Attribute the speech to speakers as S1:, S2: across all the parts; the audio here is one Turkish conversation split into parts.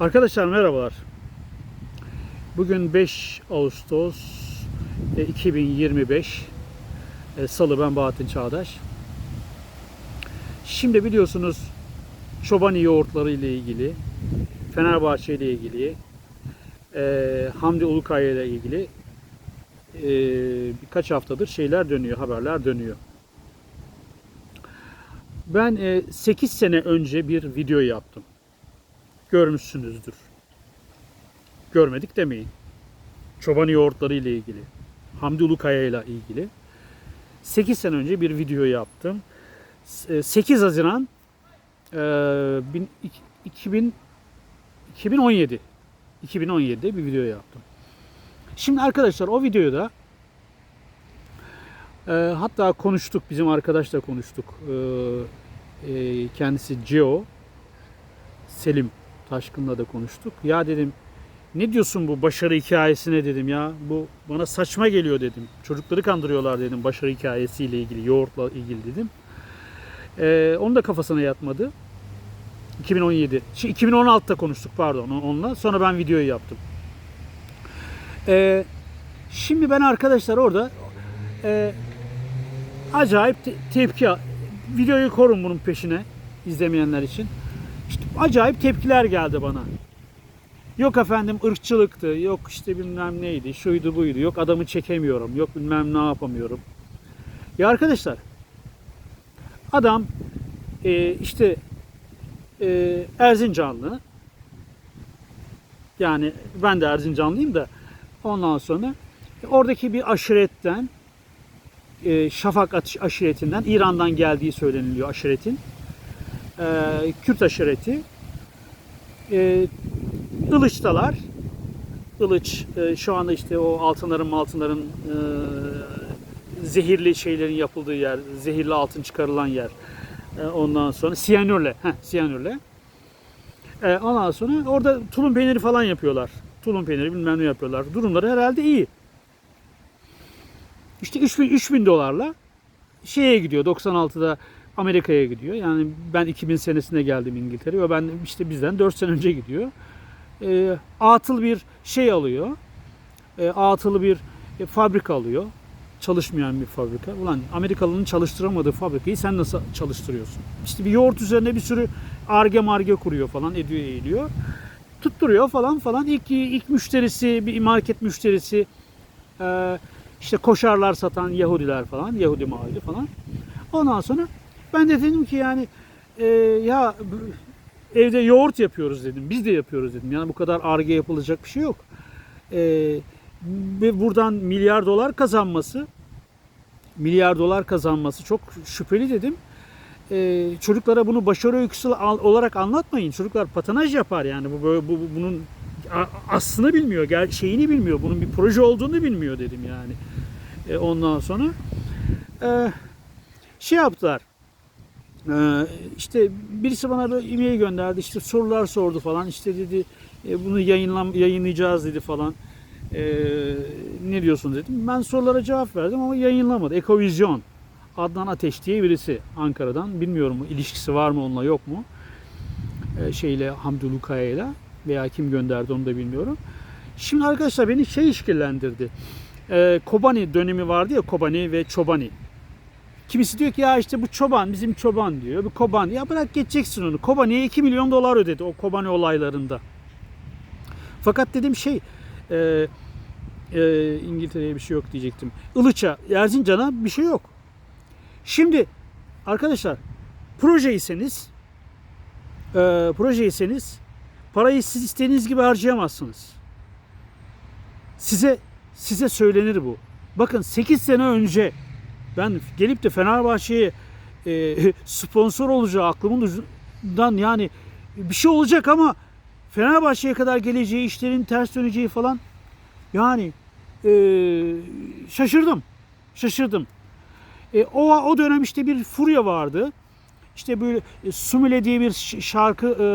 S1: Arkadaşlar merhabalar. Bugün 5 Ağustos e, 2025 e, Salı ben Bahattin Çağdaş. Şimdi biliyorsunuz Çobani yoğurtları ile ilgili, Fenerbahçe ile ilgili, e, Hamdi Ulukaya ile ilgili e, birkaç haftadır şeyler dönüyor, haberler dönüyor. Ben e, 8 sene önce bir video yaptım görmüşsünüzdür. Görmedik demeyin. Çoban yoğurtları ile ilgili. Hamdi Ulukaya ile ilgili. 8 sene önce bir video yaptım. S- 8 Haziran e, ik- 2000 2017 2017'de bir video yaptım. Şimdi arkadaşlar o videoda e, hatta konuştuk bizim arkadaşla konuştuk. E, e, kendisi Geo Selim Taşkın'la da konuştuk. Ya dedim ne diyorsun bu başarı hikayesine dedim ya. Bu bana saçma geliyor dedim. Çocukları kandırıyorlar dedim başarı hikayesiyle ilgili, yoğurtla ilgili dedim. Ee, onun da kafasına yatmadı. 2017. Şey, 2016'da konuştuk pardon onunla. Sonra ben videoyu yaptım. Ee, şimdi ben arkadaşlar orada e, acayip te- tepki videoyu korun bunun peşine izlemeyenler için. İşte acayip tepkiler geldi bana. Yok efendim ırkçılıktı, yok işte bilmem neydi, şuydu buydu, yok adamı çekemiyorum, yok bilmem ne yapamıyorum. Ya arkadaşlar, adam e, işte e, Erzincanlı, yani ben de Erzincanlıyım da ondan sonra e, oradaki bir aşiretten, e, Şafak aş- aşiretinden, İran'dan geldiği söyleniliyor aşiretin e, Kürt aşireti e, Ilıç'talar. Ilıç e, şu anda işte o altınların altınların e, zehirli şeylerin yapıldığı yer, zehirli altın çıkarılan yer. E, ondan sonra siyanürle, heh, siyanürle. E, ondan sonra orada tulum peyniri falan yapıyorlar. Tulum peyniri bilmem ne yapıyorlar. Durumları herhalde iyi. İşte 3000, 3000 dolarla şeye gidiyor 96'da Amerika'ya gidiyor. Yani ben 2000 senesinde geldim İngiltere'ye. Ben işte bizden 4 sene önce gidiyor. E, atıl bir şey alıyor. E, atıl bir e, fabrika alıyor. Çalışmayan bir fabrika. Ulan Amerikalı'nın çalıştıramadığı fabrikayı sen nasıl çalıştırıyorsun? İşte bir yoğurt üzerine bir sürü arge marge kuruyor falan ediyor eğiliyor. Tutturuyor falan falan. İlk, ilk müşterisi bir market müşterisi e, işte koşarlar satan Yahudiler falan. Yahudi mahalli falan. Ondan sonra ben de dedim ki yani e, ya evde yoğurt yapıyoruz dedim. Biz de yapıyoruz dedim. Yani bu kadar arge yapılacak bir şey yok. E, ve buradan milyar dolar kazanması milyar dolar kazanması çok şüpheli dedim. E, çocuklara bunu başarı öyküsü olarak anlatmayın. Çocuklar patanaj yapar yani. Bu, bu, bu- bunun aslını bilmiyor, gel şeyini bilmiyor. Bunun bir proje olduğunu bilmiyor dedim yani. E, ondan sonra e, şey yaptılar. Ee, işte birisi bana böyle e-mail gönderdi işte sorular sordu falan işte dedi e, bunu yayınlam yayınlayacağız dedi falan. Ee, ne diyorsun dedim. Ben sorulara cevap verdim ama yayınlamadı. Ekovizyon Adnan Ateş diye birisi Ankara'dan. Bilmiyorum ilişkisi var mı onunla yok mu? Ee, şeyle Hamdi Lukaya veya kim gönderdi onu da bilmiyorum. Şimdi arkadaşlar beni şey işkillendirdi. Ee, Kobani dönemi vardı ya Kobani ve Çobani. Kimisi diyor ki ya işte bu çoban bizim çoban diyor. Bu koban. Ya bırak geçeceksin onu. Kobani'ye 2 milyon dolar ödedi o Kobani olaylarında. Fakat dedim şey e, e, İngiltere'ye bir şey yok diyecektim. Ilıç'a, Erzincan'a bir şey yok. Şimdi arkadaşlar projeyseniz e, projeyseniz parayı siz istediğiniz gibi harcayamazsınız. Size size söylenir bu. Bakın 8 sene önce ben gelip de Fenerbahçe'ye e, sponsor olacağı aklımın ucundan yani bir şey olacak ama Fenerbahçe'ye kadar geleceği işlerin ters döneceği falan yani e, şaşırdım. Şaşırdım. E, o, o dönem işte bir furya vardı. İşte böyle e, Sumile diye bir şarkı e,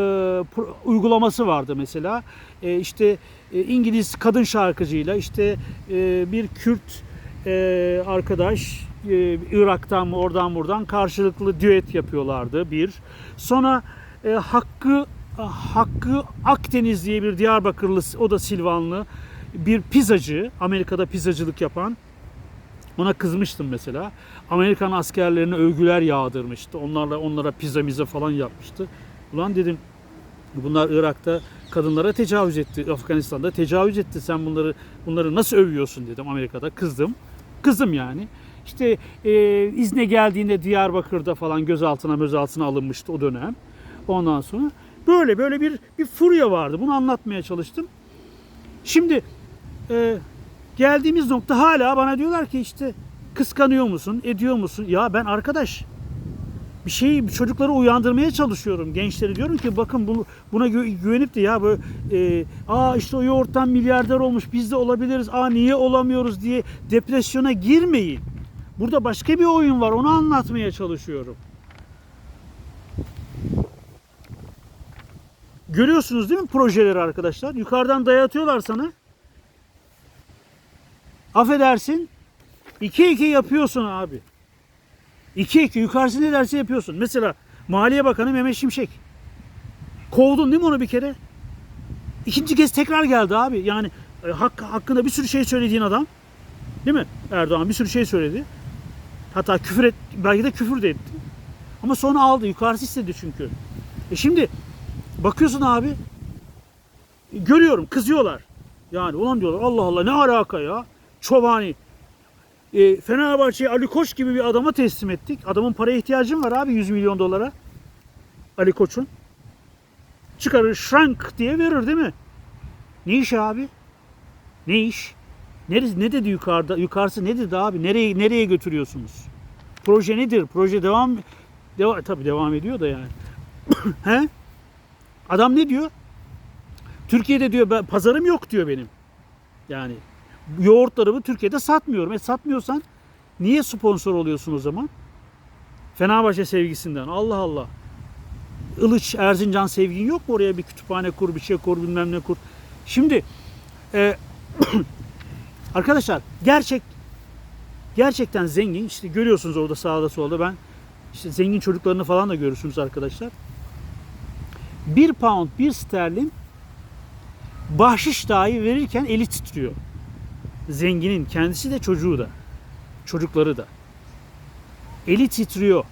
S1: uygulaması vardı mesela. E, işte e, İngiliz kadın şarkıcıyla işte e, bir Kürt e, arkadaş e, Irak'tan mı oradan buradan karşılıklı düet yapıyorlardı bir. Sonra e, Hakkı Hakkı Akdeniz diye bir Diyarbakırlı, o da Silvanlı bir pizzacı, Amerika'da pizzacılık yapan. Ona kızmıştım mesela. Amerikan askerlerine övgüler yağdırmıştı. Onlarla onlara pizza mize falan yapmıştı. Ulan dedim bunlar Irak'ta kadınlara tecavüz etti. Afganistan'da tecavüz etti. Sen bunları bunları nasıl övüyorsun dedim Amerika'da. Kızdım. Kızdım yani. İşte e, izne geldiğinde Diyarbakır'da falan gözaltına gözaltına alınmıştı o dönem. Ondan sonra böyle böyle bir bir furya vardı. Bunu anlatmaya çalıştım. Şimdi e, geldiğimiz nokta hala bana diyorlar ki işte kıskanıyor musun, ediyor musun? Ya ben arkadaş bir şeyi çocukları uyandırmaya çalışıyorum. Gençleri diyorum ki bakın bunu buna gü- güvenip de ya böyle e, aa işte o yoğurttan milyarder olmuş biz de olabiliriz. Aa niye olamıyoruz diye depresyona girmeyin. Burada başka bir oyun var. Onu anlatmaya çalışıyorum. Görüyorsunuz değil mi projeleri arkadaşlar? Yukarıdan dayatıyorlar sana. Affedersin. 2 2 yapıyorsun abi. 2 2 yukarısı ne derse yapıyorsun. Mesela Maliye Bakanı Mehmet Şimşek. Kovdun değil mi onu bir kere? İkinci kez tekrar geldi abi. Yani e, hak, hakkında bir sürü şey söylediğin adam. Değil mi? Erdoğan bir sürü şey söyledi. Hatta küfür et, belki de küfür de etti. Ama sonra aldı. Yukarısı istedi çünkü. E şimdi bakıyorsun abi görüyorum kızıyorlar. Yani ulan diyorlar Allah Allah ne alaka ya? Çobani. E, Fenerbahçe'yi Ali Koç gibi bir adama teslim ettik. Adamın paraya ihtiyacın var abi 100 milyon dolara. Ali Koç'un. Çıkarır şrank diye verir değil mi? Ne iş abi? Ne iş? Neresi, ne dedi yukarıda? Yukarısı ne dedi abi? Nereye nereye götürüyorsunuz? Proje nedir? Proje devam devam tabii devam ediyor da yani. He? Adam ne diyor? Türkiye'de diyor ben, pazarım yok diyor benim. Yani yoğurtlarımı Türkiye'de satmıyorum. E satmıyorsan niye sponsor oluyorsun o zaman? Fenerbahçe sevgisinden. Allah Allah. Ilıç, Erzincan sevgin yok mu? Oraya bir kütüphane kur, bir şey kur, bilmem ne kur. Şimdi e, arkadaşlar gerçek gerçekten zengin işte görüyorsunuz orada sağda solda ben işte zengin çocuklarını falan da görürsünüz arkadaşlar. Bir pound bir sterlin bahşiş dahi verirken eli titriyor. Zenginin kendisi de çocuğu da. Çocukları da. Eli titriyor.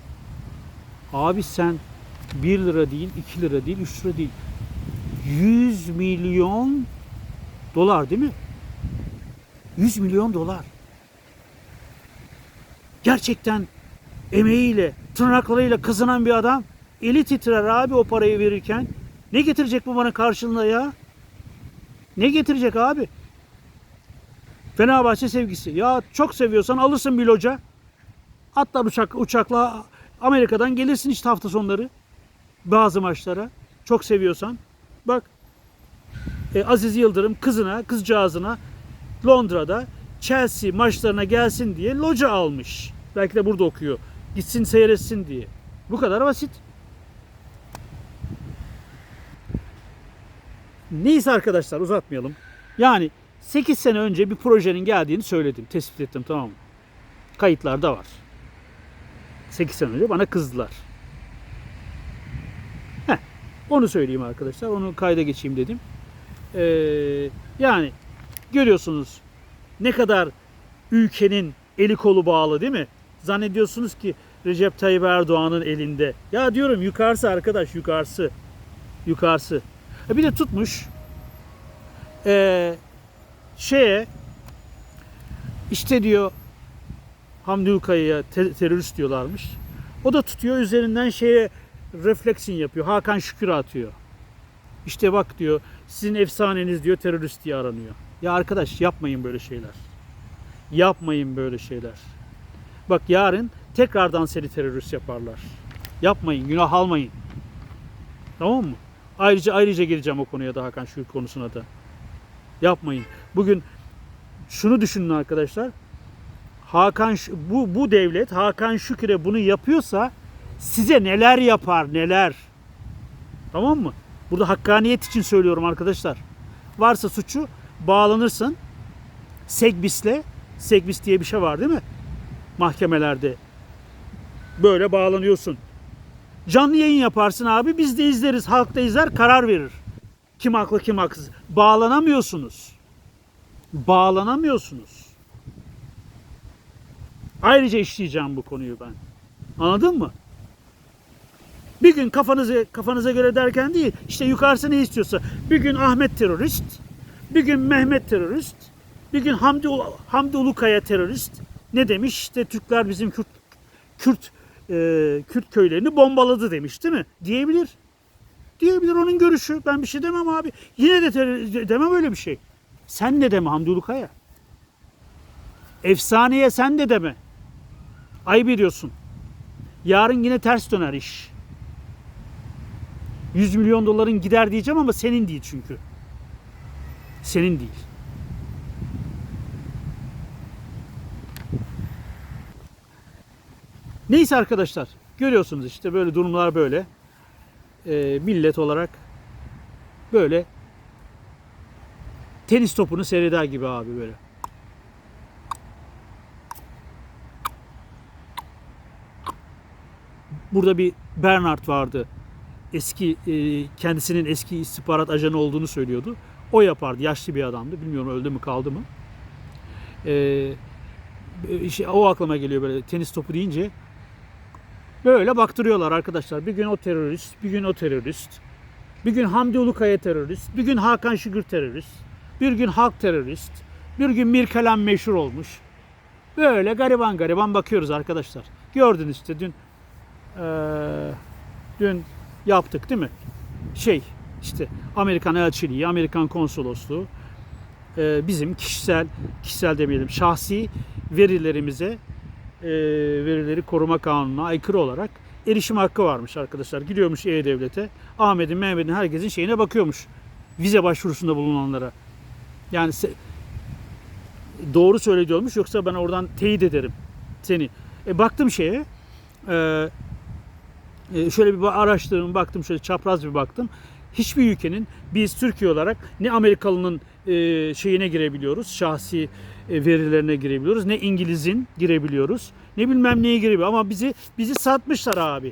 S1: Abi sen 1 lira değil, 2 lira değil, 3 lira değil. 100 milyon dolar değil mi? 100 milyon dolar. Gerçekten emeğiyle, tırnaklarıyla kazanan bir adam eli titrer abi o parayı verirken. Ne getirecek bu bana karşılığında ya? Ne getirecek abi? Fenerbahçe sevgisi. Ya çok seviyorsan alırsın bir loca. Atlar uçak, uçakla Amerika'dan gelirsin işte hafta sonları. Bazı maçlara. Çok seviyorsan. Bak e, Aziz Yıldırım kızına, kızcağızına Londra'da Chelsea maçlarına gelsin diye loca almış. Belki de burada okuyor. Gitsin seyretsin diye. Bu kadar basit. Neyse arkadaşlar uzatmayalım. Yani 8 sene önce bir projenin geldiğini söyledim. Tespit ettim tamam mı? Kayıtlarda var. 8 sene önce bana kızdılar. Heh, onu söyleyeyim arkadaşlar. Onu kayda geçeyim dedim. Ee, yani görüyorsunuz ne kadar ülkenin eli kolu bağlı değil mi? Zannediyorsunuz ki Recep Tayyip Erdoğan'ın elinde. Ya diyorum yukarısı arkadaş yukarısı. Yukarısı. E bir de tutmuş ee, şeye işte diyor Hamdi Ulkaya'ya te- terörist diyorlarmış. O da tutuyor üzerinden şeye refleksin yapıyor. Hakan Şükür'e atıyor. İşte bak diyor sizin efsaneniz diyor terörist diye aranıyor. Ya arkadaş yapmayın böyle şeyler. Yapmayın böyle şeyler. Bak yarın tekrardan seni terörist yaparlar. Yapmayın, günah almayın. Tamam mı? Ayrıca ayrıca geleceğim o konuya da Hakan Şükür konusuna da. Yapmayın. Bugün şunu düşünün arkadaşlar. Hakan bu bu devlet Hakan Şükür'e bunu yapıyorsa size neler yapar neler. Tamam mı? Burada hakkaniyet için söylüyorum arkadaşlar. Varsa suçu bağlanırsın. Segbis'le Segbis diye bir şey var değil mi? Mahkemelerde. Böyle bağlanıyorsun. Canlı yayın yaparsın abi biz de izleriz. Halk da izler karar verir. Kim haklı kim haksız. Bağlanamıyorsunuz. Bağlanamıyorsunuz. Ayrıca işleyeceğim bu konuyu ben. Anladın mı? Bir gün kafanızı kafanıza göre derken değil, işte yukarısı ne istiyorsa. Bir gün Ahmet terörist, bir gün Mehmet terörist, bir gün Hamdi, Hamdi Ulukaya terörist. Ne demiş? İşte Türkler bizim Kürt Kürt e, Kürt köylerini bombaladı demiş değil mi? Diyebilir. Diyebilir onun görüşü. Ben bir şey demem abi. Yine de terör- demem öyle bir şey. Sen de deme Hamdi Ulukaya. Efsaneye sen de deme. Ayıp ediyorsun. Yarın yine ters döner iş. 100 milyon doların gider diyeceğim ama senin değil çünkü. Senin değil. Neyse arkadaşlar. Görüyorsunuz işte böyle durumlar böyle. Ee, millet olarak böyle tenis topunu seyreder gibi abi böyle. Burada bir Bernard vardı. Eski e, kendisinin eski istihbarat ajanı olduğunu söylüyordu. O yapardı. Yaşlı bir adamdı. Bilmiyorum öldü mü kaldı mı. Ee, işte o aklıma geliyor böyle tenis topu deyince. Böyle baktırıyorlar arkadaşlar. Bir gün o terörist, bir gün o terörist. Bir gün Hamdi Ulukaya terörist, bir gün Hakan Şükür terörist, bir gün Halk terörist, bir gün Mirkelam meşhur olmuş. Böyle gariban gariban bakıyoruz arkadaşlar. Gördünüz işte dün eee, dün yaptık değil mi? Şey işte Amerikan elçiliği, Amerikan konsolosluğu eee, bizim kişisel kişisel demeyelim şahsi verilerimize eee, verileri koruma kanununa aykırı olarak erişim hakkı varmış arkadaşlar. Gidiyormuş E-Devlet'e. Ahmet'in, Mehmet'in herkesin şeyine bakıyormuş. Vize başvurusunda bulunanlara. Yani doğru söylüyormuş yoksa ben oradan teyit ederim seni. E, baktım şeye. e, e, şöyle bir araştırdım, baktım şöyle çapraz bir baktım. Hiçbir ülkenin biz Türkiye olarak ne Amerikalı'nın e, şeyine girebiliyoruz, şahsi e, verilerine girebiliyoruz, ne İngiliz'in girebiliyoruz, ne bilmem neye girebiliyoruz. Ama bizi bizi satmışlar abi.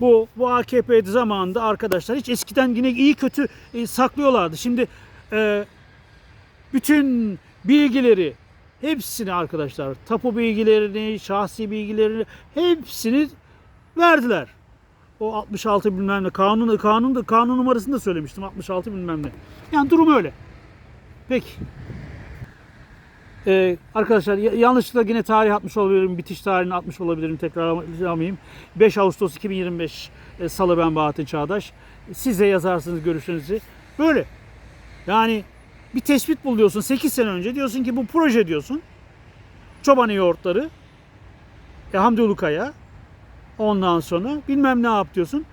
S1: Bu bu AKP zamanında arkadaşlar hiç eskiden yine iyi kötü e, saklıyorlardı. Şimdi e, bütün bilgileri hepsini arkadaşlar tapu bilgilerini, şahsi bilgilerini hepsini verdiler. O 66 bilmem ne kanun kanun kanun numarasını da söylemiştim 66 bilmem ne. Yani durum öyle. Peki. Ee, arkadaşlar ya- yanlışlıkla yine tarih atmış olabilirim. Bitiş tarihini atmış olabilirim. Tekrarlamayayım. 5 Ağustos 2025 e, Salı ben Bahattin Çağdaş. Siz de yazarsınız görüşlerinizi. Böyle. Yani bir tespit buluyorsun 8 sene önce. Diyorsun ki bu proje diyorsun. Çoban yoğurtları. E, Hamdi Ulukaya. Ondan sonra bilmem ne yap diyorsun.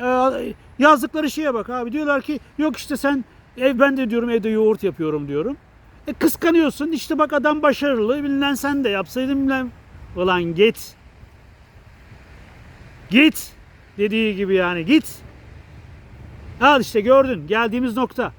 S1: Ee, yazdıkları şeye bak abi. Diyorlar ki yok işte sen ev ben de diyorum evde yoğurt yapıyorum diyorum. E kıskanıyorsun. İşte bak adam başarılı. Bilmem sen de yapsaydın bilmem. Ulan git. Git. Dediği gibi yani git. Al işte gördün. Geldiğimiz nokta.